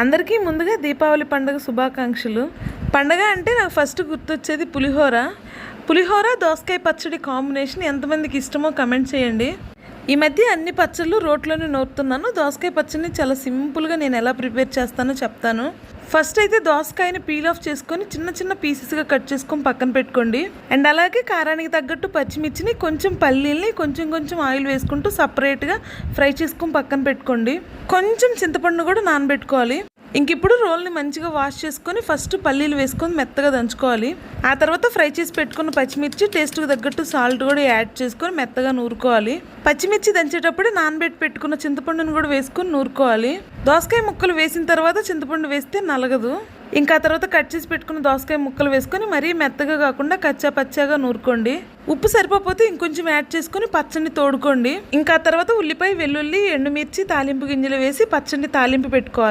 అందరికీ ముందుగా దీపావళి పండుగ శుభాకాంక్షలు. పండగ అంటే నాకు ఫస్ట్ గుర్తొచ్చేది పులిహోర. పులిహోర దోసకాయ పచ్చడి కాంబినేషన్ ఎంతమందికి ఇష్టమో కమెంట్ చేయండి. ఈ మధ్య అన్ని పచ్చళ్ళు రోట్లోనే నూరుతున్నాను. దోసకాయ పచ్చడిని చాలా సింపుల్గా నేను ఎలా ప్రిపేర్ చేస్తానో చెప్తాను. ఫస్ట్ అయితే దోసకాయని పీల్ ఆఫ్ చేసుకొని చిన్న చిన్న పీసెస్గా కట్ చేసుకొని పక్కన పెట్టుకోండి. అండ్ అలాగే కారానికి తగ్గట్టు పచ్చిమిర్చిని కొంచెం పల్లీల్ని కొంచెం కొంచెం ఆయిల్ వేసుకుంటూ సపరేట్గా ఫ్రై చేసుకొని పక్కన పెట్టుకోండి. కొంచెం చింతపండు కూడా నానబెట్టుకోవాలి. ఇంక ఇప్పుడు రోల్ని మంచిగా వాష్ చేసుకొని ఫస్ట్ పల్లీలు వేసుకొని మెత్తగా దంచుకోవాలి. ఆ తర్వాత ఫ్రై చేసి పెట్టుకున్న పచ్చిమిర్చి టేస్ట్కి తగ్గట్టు సాల్ట్ కూడా యాడ్ చేసుకొని మెత్తగా నూరుకోవాలి. పచ్చిమిర్చి దంచేటప్పుడు నానబెట్టి పెట్టుకున్న చింతపండును కూడా వేసుకొని నూరుకోవాలి. దోసకాయ ముక్కలు వేసిన తర్వాత చింతపండు వేస్తే నలగదు. ఇంకా తర్వాత కట్ చేసి పెట్టుకున్న దోసకాయ ముక్కలు వేసుకొని మరీ మెత్తగా కాకుండా కచ్చా పచ్చాగా నూరుకోండి. ఉప్పు సరిపోతే ఇంకొంచెం యాడ్ చేసుకొని పచ్చడిని తోడుకోండి. ఇంకా తర్వాత ఉల్లిపాయ వెల్లుల్లి ఎండుమిర్చి తాలింపు గింజలు వేసి పచ్చడిని తాలింపు పెట్టుకోవాలి.